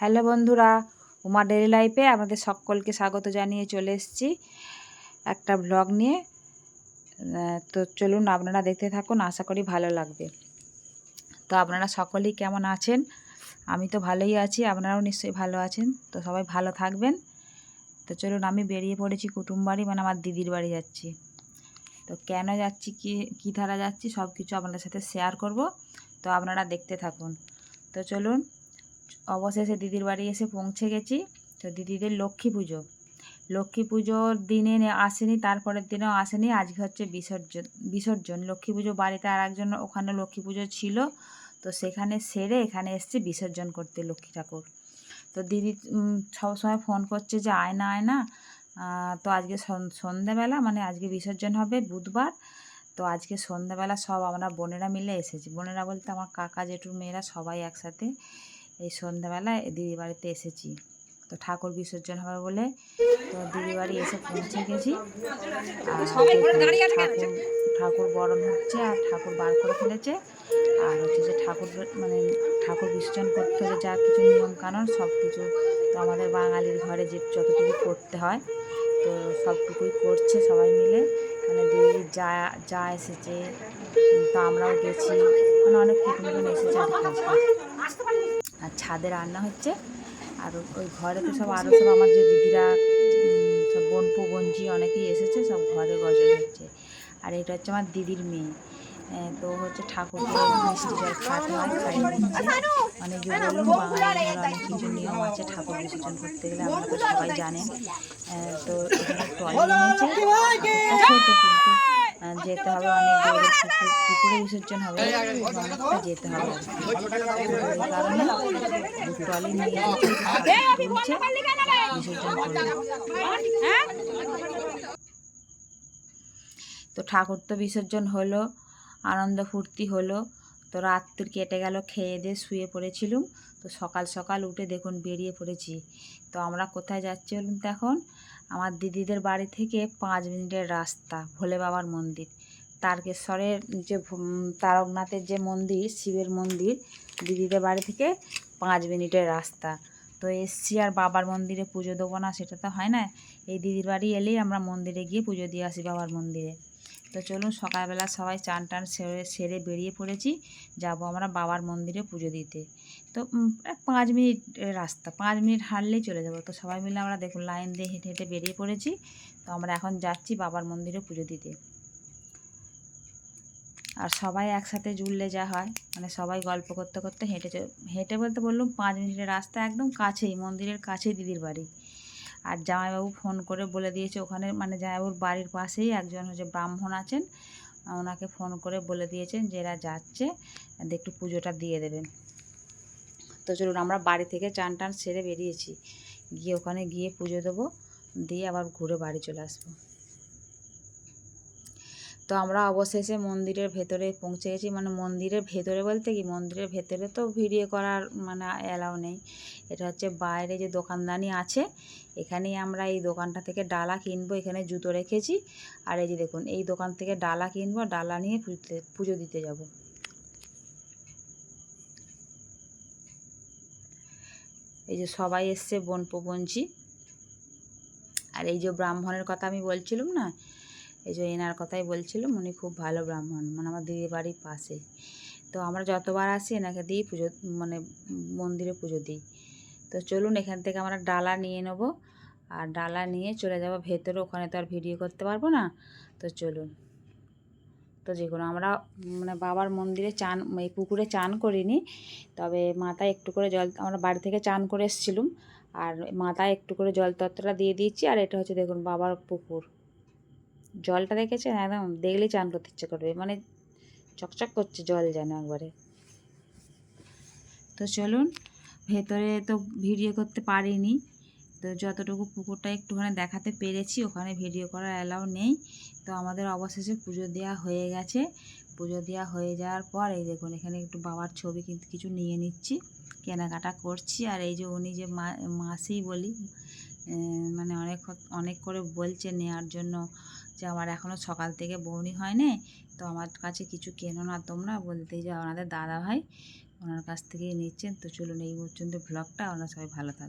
Hello বন্ধুরা, Uma daily লাইফে আমাদের সকলকে স্বাগত জানিয়ে চলে এসেছি একটা ব্লগ নিয়ে। তো চলুন আপনারা দেখতে থাকুন, আশা করি ভালো লাগবে। তো আপনারা সকলেই কেমন আছেন? আমি তো ভালোই আছি, আপনারাও নিশ্চয়ই ভালো আছেন। তো সবাই ভালো থাকবেন। তো চলুন আমি বেরিয়ে পড়েছি কুটুম বাড়ি মানে আমার দিদির বাড়ি যাচ্ছি। তো কেন যাচ্ছি, কি, কী ধারা যাচ্ছি সব কিছু আপনাদের সাথে শেয়ার করব। তো আপনারা দেখতে থাকুন। তো চলুন অবশেষে দিদির বাড়ি এসে পৌঁছে গেছি। তো দিদিদের লক্ষ্মী পুজো। লক্ষ্মী পুজোর দিনে আসেনি, তারপরের দিনেও আসেনি। আজকে হচ্ছে বিসর্জন বিসর্জন। লক্ষ্মী পুজো বাড়িতে আর একজন ওখানে লক্ষ্মী পুজো ছিল। তো সেখানে সেরে এখানে এসছে বিসর্জন করতে লক্ষ্মী ঠাকুর। তো দিদি সবসময় ফোন করছে যে, আয় না আয় না। তো আজকে সন- সন্ধ্যাবেলা মানে আজকে বিসর্জন হবে বুধবার। তো আজকে সন্ধ্যাবেলা সব আমরা বোনেরা মিলে এসেছি। বোনেরা বলতে আমার কাকা, জেঠুর মেয়েরা সবাই একসাথে। এই সন্ধ্যাবেলায় দিদি বাড়িতে এসেছি। তো ঠাকুর বিসর্জন হবে বলে তো দিদি বাড়ি এসে পৌঁছে গেছি। আর ঠাকুর ঠাকুর বরণ হচ্ছে আর ঠাকুর বার করে ফেলেছে। আর হচ্ছে যে ঠাকুর মানে ঠাকুর বিসর্জন করতে হলে যা কিছু নিয়ম কানুন সব কিছু তো আমাদের বাঙালির ঘরে যে যতটুকু করতে হয় তো সবটুকুই করছে সবাই মিলে। মানে দিদি যা যা এসেছে তো আমরাও গেছি। মানে অনেক কুটুমজন এসেছে আর। আর ছাদে রান্না হচ্ছে। আর ওই ঘরে তো সব আরও সব আমার যে দিদিরা সব বোনপু, বোনজি অনেকেই এসেছে, সব ঘরে গজল হচ্ছে। আর এটা হচ্ছে আমার দিদির মেয়ে। তো হচ্ছে ঠাকুর মিষ্টি অনেক কিছু নিয়ম আছে ঠাকুর বিসর্জন করতে গেলে, আমরা তো সবাই জানেন। তো এখানে টলি নিয়েছে যেতে হবে অনেক দূরে। পুকুর পুকুরে বিসর্জন হবে? যেতে হবে। কারণে ট্রলি নিয়ে বিসর্জন করবে তো ঠাকুর তো বিসর্জন হলো আনন্দ ফুর্তি হলো। তো রাত্রি কেটে গেল খেয়ে দিয়ে শুয়ে পড়েছিলুম। তো সকাল সকাল উঠে দেখুন বেরিয়ে পড়েছি। তো আমরা কোথায় যাচ্ছি বলুন তো এখন? আমার দিদিদের বাড়ি থেকে পাঁচ মিনিটের রাস্তা, ভোলে বাবার মন্দির। তারকেশ্বরের যে তারকনাথের যে মন্দির, শিবের মন্দির, দিদিদের বাড়ি থেকে পাঁচ মিনিটের রাস্তা। তো এসছি আর বাবার মন্দিরে পুজো দেবো না, সেটা তো হয় না। এই দিদির বাড়ি এলেই আমরা মন্দিরে গিয়ে পুজো দিয়ে আসি বাবার মন্দিরে। তো চলুন সকালবেলা সবাই চান টান সেরে সেরে বেরিয়ে পড়েছি। যাব আমরা বাবার মন্দিরে পুজো দিতে। তো পাঁচ মিনিট রাস্তা, পাঁচ মিনিট হাঁটলেই চলে যাব। তো সবাই মিলে আমরা দেখুন লাইন দিয়ে হেঁটে হেঁটে বেরিয়ে পড়েছি। তো আমরা এখন যাচ্ছি বাবার মন্দিরে পুজো দিতে। আর সবাই একসাথে জুড়লে যা হয়। মানে সবাই গল্প করতে করতে হেঁটে হেঁটে বলতে বললাম পাঁচ মিনিটের রাস্তা একদম কাছেই, মন্দিরের কাছেই দিদির বাড়ি। আর জামাইবাবু ফোন করে বলে দিয়েছে ওখানে মানে জামাইবাবুর বাড়ির পাশেই একজন হচ্ছে ব্রাহ্মণ আছেন। ওনাকে ফোন করে বলে দিয়েছেন যে এরা যাচ্ছে একটু পুজোটা দিয়ে দেবেন। তো চলুন, আমরা বাড়ি থেকে চান টান সেরে বেরিয়েছি। গিয়ে ওখানে গিয়ে পুজো দেবো, দিয়ে আবার ঘুরে বাড়ি চলে আসব। তো আমরা অবশেষে মন্দিরের ভেতরে পৌঁছে গেছি। মানে মন্দিরের ভেতরে বলতে কি? মন্দিরের ভেতরে তো ভিডিও করার মানে অ্যালাউ নেই। এটা হচ্ছে বাইরে যে দোকানদানি আছে, এখানেই আমরা এই দোকানটা থেকে ডালা কিনবো। এখানে জুতো রেখেছি। আর এই যে দেখুন, এই দোকান থেকে ডালা কিনবো, ডালা নিয়ে পুজো দিতে যাব। এই যে সবাই এসছে বোন বোনঝি আর এই যে ব্রাহ্মণের কথা আমি বলছিলাম না এই যে এনার কথাই বলছিলাম উনি খুব ভালো ব্রাহ্মণ মানে আমার দিদির বাড়ির পাশে। তো আমরা যতবার আসি এনাকে দিই পুজো মানে মন্দিরে পুজো দিই। তো চলুন এখান থেকে আমরা ডালা নিয়ে নেব, আর ডালা নিয়ে চলে যাব ভেতরে, ওখানে তো আর ভিডিও করতে পারব না। তো চলুন। তো যে কোনো আমরা মানে বাবার মন্দিরে চান, এই পুকুরে চান করিনি, তবে মাথায় একটু করে জল, আমরা বাড়ি থেকে চান করে এসেছিলুম, আর মাথায় একটু করে জল তত্ত্বটা দিয়ে দিয়েছি, আর এটা হচ্ছে দেখুন বাবার পুকুর। জলটা দেখেছেন? একদম দেখলেই চান করতে ইচ্ছে করবে। মানে চকচক করছে জল যেন একবারে। তো চলুন, ভেতরে তো ভিডিও করতে পারিনি। তো যতটুকু পুকুরটা একটুখানি দেখাতে পেরেছি, ওখানে ভিডিও করার অ্যালাউ নেই। তো আমাদের অবশেষে পুজো দেওয়া হয়ে গেছে। পুজো দেওয়া হয়ে যাওয়ার পর, এই দেখুন, এখানে একটু বাবার ছবি কিন্তু কিছু নিয়ে নিচ্ছি। কেনাকাটা করছি। আর এই যে উনি যে মাসি বলি মানে অনেক অনেক করে বলছে নেওয়ার জন্য। যে আমার এখনও সকাল থেকে বৌনি হয়নি, তো আমার কাছে কিছু কেনো না তোমরা বলতেই যে ওনাদের দাদা ভাই ওনার কাছ থেকেই নিচ্ছেন। তো চলুন এই পর্যন্ত ব্লগটা ওনার সবাই ভালো থাকবেন